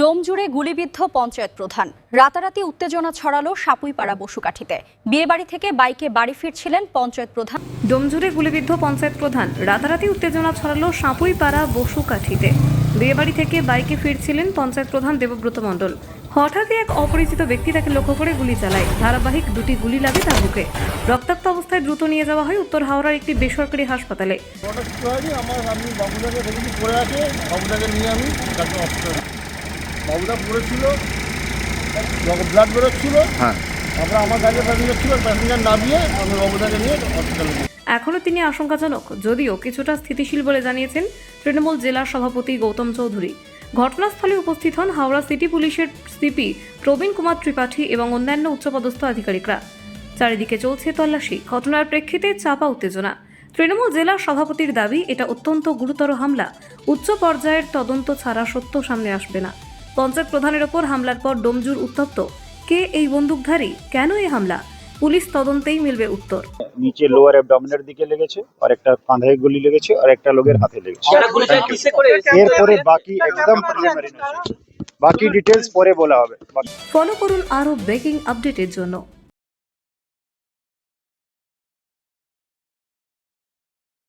ডোম জুড়ে গুলিবিদ্ধ পঞ্চায়েত প্রধান। রাতারাতি উত্তেজনা ছড়ালো সাপুইপাড়া বসুকাঠিতে। বিয়েবাড়ি থেকে বাইকে বাড়ি ফিরছিলেন পঞ্চায়েত প্রধান। ডোমজুড়ে গুলিবিদ্ধ পঞ্চায়েত প্রধান রাতারাতি উত্তেজনা ছড়ালো সাপুইপাড়া বসুকাঠিতে। বিয়েবাড়ি থেকে বাইকে ফিরছিলেন পঞ্চায়েত প্রধান দেবব্রত মণ্ডল। হঠাৎই এক অপরিচিত ব্যক্তি তাকে লক্ষ্য করে গুলি চালায়। ধারাবাহিক দুটি গুলি লাগে তার বুকে। রক্তাক্ত অবস্থায় দ্রুত নিয়ে যাওয়া হয় উত্তর হাওড়ার একটি বেসরকারি হাসপাতালে। আমার আমি বাবুদাকে পড়ে আছে। বাবুদাকে নিয়ে আমি বাবুদা পড়েছিল ব্লাড বেরোচ্ছিল। হ্যাঁ। তারপরে আমার গাড়িতে প্যাসেঞ্জার ছিল প্যাসেঞ্জার নামিয়ে আমি বাবুদাকে নিয়ে হসপিটালে এখনও তিনি আশঙ্কাজনক যদিও কিছুটা স্থিতিশীল বলে জানিয়েছেন তৃণমূল জেলা সভাপতি গৌতম চৌধুরী। ঘটনাস্থলে উপস্থিত হন হাওড়া সিটি পুলিশের সিপি প্রবীণ কুমার ত্রিপাঠী এবং অন্যান্য উচ্চপদস্থ আধিকারিকরা। চারিদিকে চলছে তল্লাশি ঘটনার প্রেক্ষিতে চাপা উত্তেজনা। তৃণমূল জেলা সভাপতির দাবি এটা অত্যন্ত গুরুতর হামলা। উচ্চ পর্যায়ের তদন্ত ছাড়া সত্য সামনে আসবে না। পঞ্চায়েত প্রধানের ওপর হামলার পর ডোমজুর উত্তপ্ত। কে এই বন্দুকধারী? কেন এই হামলা? পুলিশ তদন্তেই মিলবে উত্তর। নিচে লোয়ার অ্যাবডোমিনের দিকে লেগেছে আর একটা কাঁধে গুলি লেগেছে আর একটা লোকের হাতে লেগেছে। যারা গুলিটা কিসে করে? এরপরে বাকি একদম বাকি ডিটেলস পরে বলা হবে। ফলো করুন আরও ব্রেকিং আপডেটের জন্য।